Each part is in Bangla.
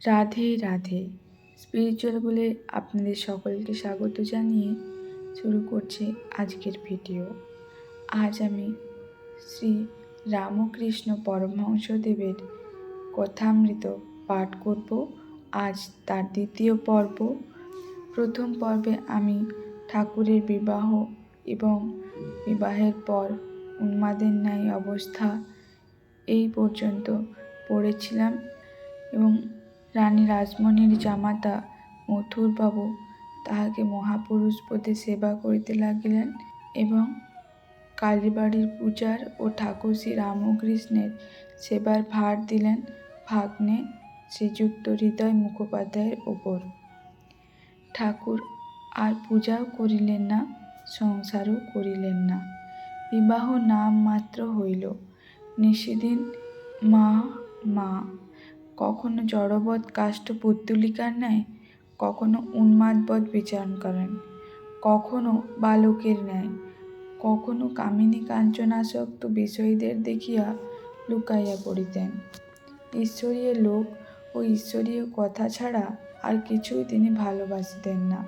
রাধে রাধে। স্পিরিচুয়াল বলে আপনাদের সকলকে স্বাগত জানিয়ে শুরু করছে আজকের ভিডিও। আজ আমি শ্রী রামকৃষ্ণ পরমহংসদেবের কথামৃত পাঠ করব। আজ তার দ্বিতীয় পর্ব। প্রথম পর্বে আমি ঠাকুরের বিবাহ এবং বিবাহের পর উন্মাদের ন্যায় অবস্থা এই পর্যন্ত পড়েছিলাম এবং রানী রাসমণির জামাতা মথুরবাবু তাহাকে মহাপুরুষ পদে সেবা করিতে লাগিলেন এবং কালীবাড়ির পূজার ও ঠাকুর শ্রী রামকৃষ্ণের সেবার ভার দিলেন ভাগ্নে শ্রীযুক্ত হৃদয় মুখোপাধ্যায়ের ওপর। ঠাকুর আর পূজাও করিলেন না, সংসারও করিলেন না। বিবাহ নাম মাত্র হইল। নিশিদিন মা মা কখনো জড়বৎ কাষ্ঠ পুত্তলিকার ন্যায়, কখনো উন্মাদবৎ বিচারণ করেন। কখনো বালকের ন্যায়, কখনো কামিনী কাঞ্চনাসক্ত বিষয়ীদের দেখিয়া লুকাইয়া পড়িতেন। ঈশ্বরীয় লোক ও ঈশ্বরীয় কথা ছাড়া আর কিছুই তিনি ভালোবাসিতেন না।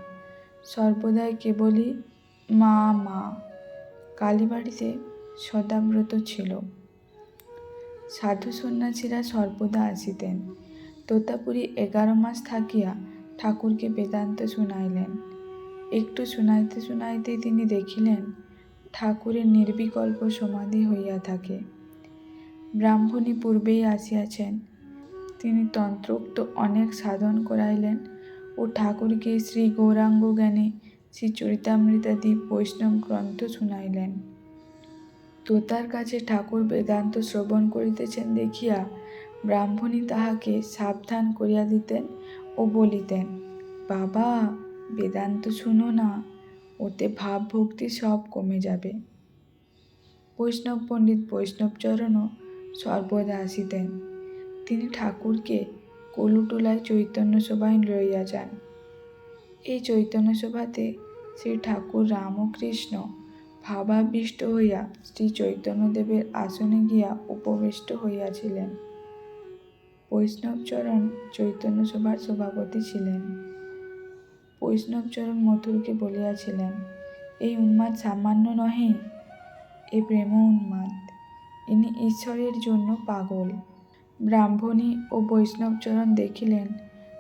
সর্বদাই কেবলই মা মা। কালীবাড়িতে সদাব্রত ছিল। সাধু সন্ন্যাসীরা সর্বদা আসিতেন। তোতাপুরী এগারো মাস থাকিয়া ঠাকুরকে বেদান্ত শুনাইলেন। একটু শুনাইতে শুনাইতে তিনি দেখিলেন, ঠাকুরের নির্বিকল্প সমাধি হইয়া থাকে। ব্রাহ্মণী পূর্বেই আসিয়াছেন। তিনি তন্ত্রোক্ত অনেক সাধন করাইলেন ও ঠাকুরকে শ্রী গৌরাঙ্গ জ্ঞানে শ্রী চরিতামৃতাদি বৈষ্ণব গ্রন্থ শুনাইলেন। তোতার কাছে ঠাকুর বেদান্ত শ্রবণ করিতেছেন দেখিয়া ব্রাহ্মণী তাহাকে সাবধান করিয়া দিতেন ও বলিতেন, বাবা, বেদান্ত শুনো না, ওতে ভাব ভক্তি সব কমে যাবে বৈষ্ণব পণ্ডিত বৈষ্ণবচরণও সর্বদা আসিতেন। তিনি ঠাকুরকে কলুটোলায় চৈতন্য সভায় লইয়া যান। এই চৈতন্য সভাতে শ্রী ঠাকুর রামকৃষ্ণ ভাবাবিষ্ট হইয়া শ্রী চৈতন্যদেবের আসনে গিয়া উপবিষ্ট হইয়াছিলেন। বৈষ্ণবচরণ চৈতন্য সভার সভাপতি ছিলেন। বৈষ্ণবচরণ মথুরকে বলিয়াছিলেন, এই উন্মাদ সামান্য নহে, এ প্রেম উন্মাদ। ইনি ঈশ্বরের জন্য পাগল। ব্রাহ্মণী ও বৈষ্ণবচরণ দেখিলেন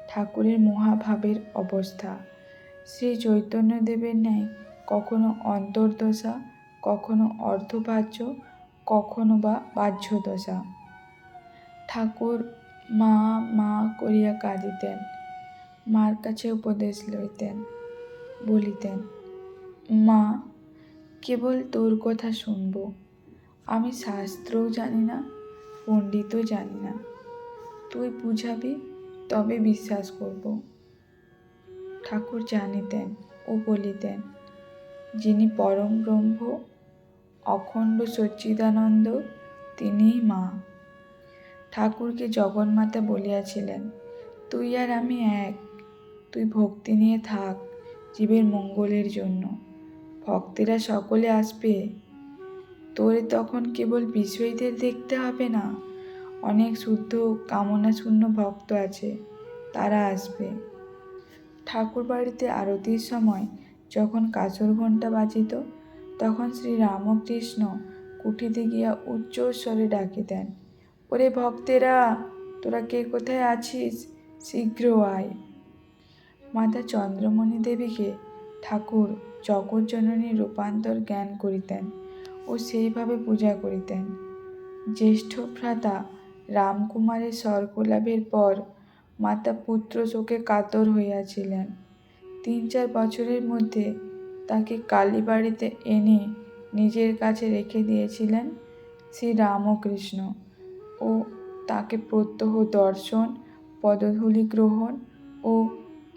ঠাকুরের মহাভাবের অবস্থা। শ্রী চৈতন্যদেবের ন্যায় কখনো অন্তর্দশা, কখনো অর্ধবাহ্য কখনো বা বাহ্য দশা ঠাকুর মা মা করিয়া কাঁদিতেন, মার কাছে উপদেশ লইতেন, বলিতেন, মা, কেবল তোর কথা শুনব। আমি শাস্ত্রও জানি না, পণ্ডিতও জানি না। তুই বুঝাবি, তবে বিশ্বাস করব ঠাকুর জানিতেন ও বলিতেন যিনি পরম ব্রহ্ম, অখণ্ড সচ্চিদানন্দ, তিনিই মা। ঠাকুরকে জগন্মাতা বলিয়াছিলেন, তুই আর আমি এক। তুই ভক্তি নিয়ে থাক জীবের মঙ্গলের জন্য। ভক্তেরা সকলে আসবে। তোরে তখন কেবল বিষয়ীদের দেখতে হবে না। অনেক শুদ্ধ কামনা শূন্য ভক্ত আছে। তারা আসবে। ঠাকুর বাড়িতে আরতির সময় যখন কাসর ঘণ্টা বাজিত, তখন শ্রী রামকৃষ্ণ কুঠিতে গিয়া উচ্চ স্বরে ডাকিতেন ওরে ভক্তেরা, তোরা কে কোথায় আছিস? শীঘ্র আয়। মাতা চন্দ্রমণি দেবীকে ঠাকুর জগৎজননীর রূপান্তর জ্ঞান করিতেন ও সেইভাবে পূজা করিতেন। জ্যেষ্ঠ ভ্রাতা রামকুমারের স্বর্গলাভের পর মাতা পুত্র শোকে কাতর হইয়াছিলেন। তিন চার বছরের মধ্যে তাকে কালীবাড়িতে এনে নিজের কাছে রেখে দিয়েছিলেন শ্রী রামকৃষ্ণ ও তাকে প্রত্যহ দর্শন, পদধূলি গ্রহণ ও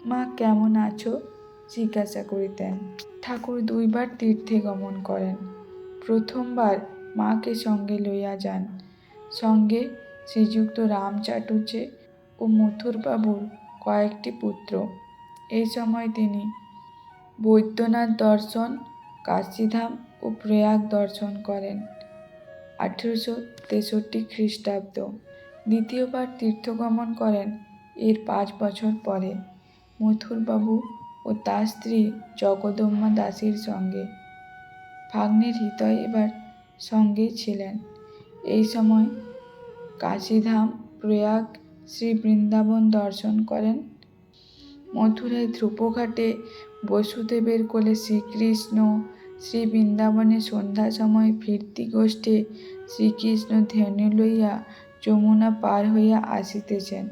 মা, কেমন আছো? জিজ্ঞাসা করিতেন। ঠাকুর দুইবার তীর্থে গমন করেন। প্রথমবার মাকে সঙ্গে লইয়া যান। সঙ্গে শ্রীযুক্ত রাম চাটুর্যে ও মথুরবাবুর কয়েকটি পুত্র। এই সময় তিনি বৈদ্যনাথ দর্শন, কাশীধাম ও প্রয়াগ দর্শন করেন। আঠেরোশো তেষট্টি খ্রিস্টাব্দ। দ্বিতীয়বার তীর্থগমন করেন এর পাঁচ বছর পরে। মথুরবাবু ও তার স্ত্রী জগদম্মা দাসীর সঙ্গে। ভাগ্নের হৃদয় এবার সঙ্গেই ছিলেন। এই সময় কাশীধাম, প্রয়াগ, শ্রী বৃন্দাবন দর্শন করেন। মথুরায় ধ্রুপঘাটে বসুদেবের কোলে শ্রীকৃষ্ণ শ্রী বৃন্দাবনে সন্ধ্যা সময় ফিরতি গোষ্ঠে শ্রীকৃষ্ণ ধেনু লইয়া যমুনা পার হইয়া আসিতেছেন।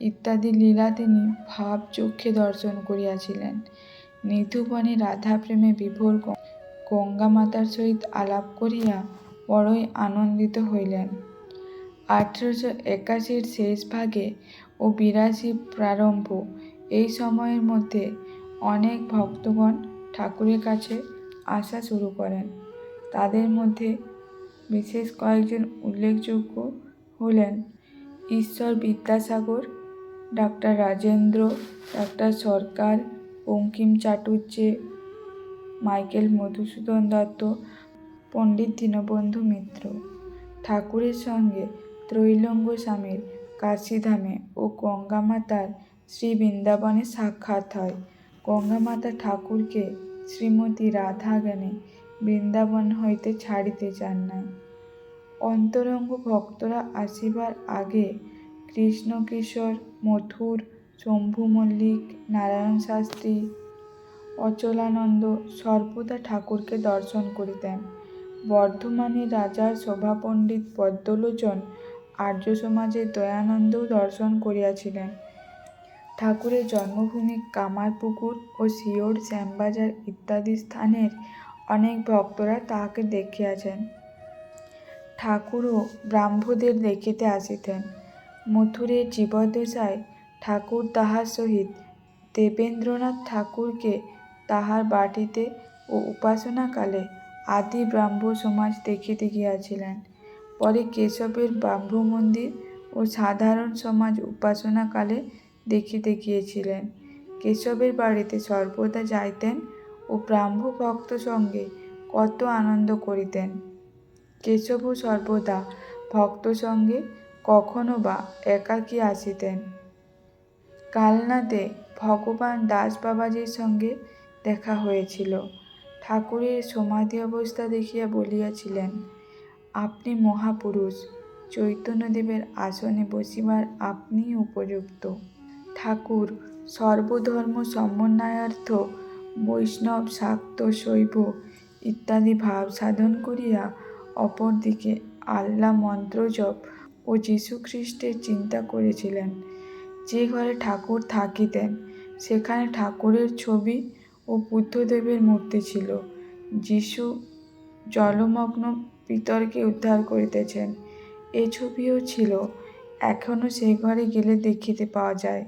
ইত্যাদি লীলা তিনি ভাব চক্ষে দর্শন করিয়াছিলেন। নিধুবনে রাধা প্রেমে বিভোর গ- গঙ্গা মাতার সহিত আলাপ করিয়া বড়ই আনন্দিত হইলেন। আঠেরোশো একাশির শেষ ভাগে ও বিরাশি প্রারম্ভ এই সময়ের মধ্যে অনেক ভক্তগণ ঠাকুরের কাছে আসা শুরু করেন। তাদের মধ্যে বিশেষ কয়েকজন উল্লেখযোগ্য হলেন Ishwar Vidyasagar, doctor Rajendra, doctor Sarkar, Bankim Chatterjee Michael Madhusudan Dutt, Pandit Dinabandhu Mitra. ঠাকুরের সঙ্গে ত্রৈলঙ্গ স্বামীর কাশীধামে ও গঙ্গা মাতার শ্রী বৃন্দাবনে সাক্ষাৎ হয়। গঙ্গা মাতা ঠাকুরকে শ্রীমতী রাধা জ্ঞানে বৃন্দাবন হইতে ছাড়িতে চান নাই অন্তরঙ্গ ভক্তরা আসিবার আগে কৃষ্ণ কিশোর মথুর শম্ভু মল্লিক নারায়ণ শাস্ত্রী, অচলানন্দ সর্বদা ঠাকুরকে দর্শন করিতেন। বর্ধমানের রাজার শোভাপণ্ডিত পদ্মলোচন আর্য সমাজের দয়ানন্দও দর্শন করিয়াছিলেন। ঠাকুরের জন্মভূমি কামারপুকুর ও সিওড় শ্যামবাজার ইত্যাদি স্থানের অনেক ভক্তরা তাহাকে দেখিয়াছেন। ঠাকুরও ব্রাহ্মদের দেখিতে আসিতেন। মথুরের জীবদ্দশায় ঠাকুর তাহার সহিত দেবেন্দ্রনাথ ঠাকুরকে তাহার বাটিতে ও উপাসনাকালে আদি ব্রাহ্ম সমাজ দেখিতে গিয়াছিলেন। পরে কেশবের ব্রাহ্ম মন্দির ও সাধারণ সমাজ উপাসনাকালে দেখিতে গিয়েছিলেন। কেশবের বাড়িতে সর্বদা যাইতেন ও ব্রাহ্ম ভক্ত সঙ্গে কত আনন্দ করিতেন। কেশবও সর্বদা ভক্ত সঙ্গে কখনো বা একাকী আসিতেন। কালনাতে ভগবান দাস বাবাজির সঙ্গে দেখা হয়েছিল। ঠাকুরের সমাধি অবস্থা দেখিয়া বলিয়াছিলেন, আপনি মহাপুরুষ, চৈতন্যদেবের আসনে বসিবার আপনিই উপযুক্ত। ঠাকুর, সর্বধর্ম সমন্বয়ার্থ বৈষ্ণব শাক্ত শৈব ইত্যাদি ভাব সাধন করিয়া অপরদিকে আল্লাহ মন্ত্র জপ ও যীশুখ্রিস্টের চিন্তা করেছিলেন। যে ঘরে ঠাকুর থাকিতেন, সেখানে ঠাকুরের ছবি ও বুদ্ধদেবের মূর্তি ছিল। যিশু জলমগ্ন পিতরকে উদ্ধার করিতেছেন। এ ছবিও ছিল। এখনও সেই ঘরে গেলে দেখিতে পাওয়া যায়।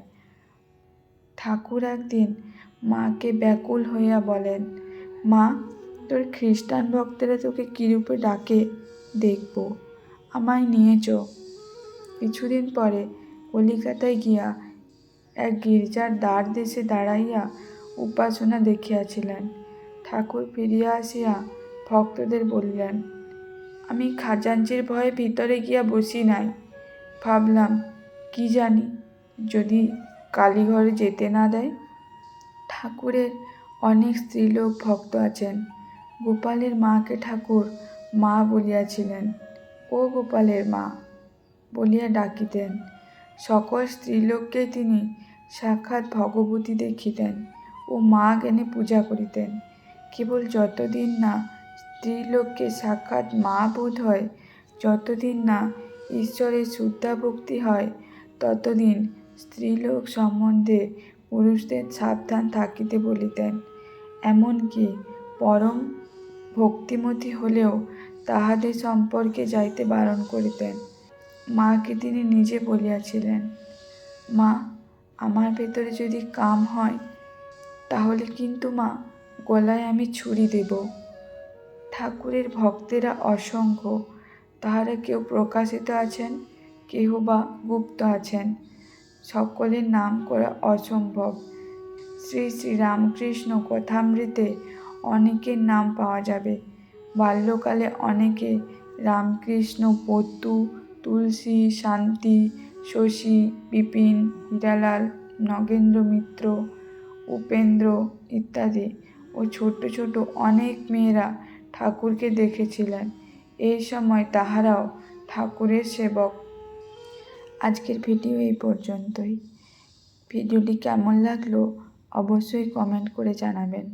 ঠাকুর একদিন মাকে ব্যাকুল হইয়া বলেন, মা, তোর খ্রিস্টান ভক্তেরা তোকে কীরূপে ডাকে দেখব? আমায় নিয়ে চো। কিছুদিন পরে কলিকাতায় গিয়া এক গির্জার দ্বার দেশে দাঁড়াইয়া উপাসনা দেখিয়াছিলেন। ঠাকুর ফিরিয়া আসিয়া ভক্তদের বলিলেন, আমি খাজাঞ্চির ভয়ে ভিতরে গিয়া বসি নাই। ভাবলাম, কি জানি, যদি কালীঘরে যেতে না দেয়? ঠাকুরের অনেক স্ত্রীলোক ভক্ত আছেন। গোপালের মাকে ঠাকুর মা বলিয়াছিলেন। ও গোপালের মা বলিয়া ডাকিতেন। সকল স্ত্রীলোককে তিনি সাক্ষাৎ ভগবতী দেখিতেন ও মা জ্ঞানে পূজা করিতেন। কেবল যতদিন না স্ত্রীলোককে সাক্ষাৎ মা বোধ হয়, যতদিন না ঈশ্বরের শুদ্ধা ভক্তি হয়, ততদিন স্ত্রীলোক সম্বন্ধে পুরুষদের সাবধান থাকিতে বলিতেন। এমনকি পরম ভক্তিমতী হলেও তাহাদের সম্পর্কে যাইতে বারণ করিতেন। মাকে তিনি নিজে বলিয়াছিলেন, মা, আমার ভেতরে যদি কাম হয়, তাহলে কিন্তু মা, গলায় আমি ছুরি দেব। ঠাকুরের ভক্তেরা অসংখ্য, তাহারা কেউ প্রকাশিত আছেন, কেহ বা গুপ্ত আছেন। সকলের নাম করা অসম্ভব। শ্রী শ্রী রামকৃষ্ণ কথামৃতে অনেকের নাম পাওয়া যাবে। বাল্যকালে অনেকে রামকৃষ্ণ পত্যু তুলসী, শান্তি, শশী, বিপিন, হীরালাল, নগেন্দ্র মিত্র, উপেন্দ্র ইত্যাদি ও ছোট ছোট অনেক মেয়েরা ঠাকুরকে দেখেছিলেন। এই সময় তাহারাও ঠাকুরের সেবক। আজকের ভিডিও এই পর্যন্তই। ভিডিওটি কেমন লাগল অবশ্যই কমেন্ট করে জানাবেন।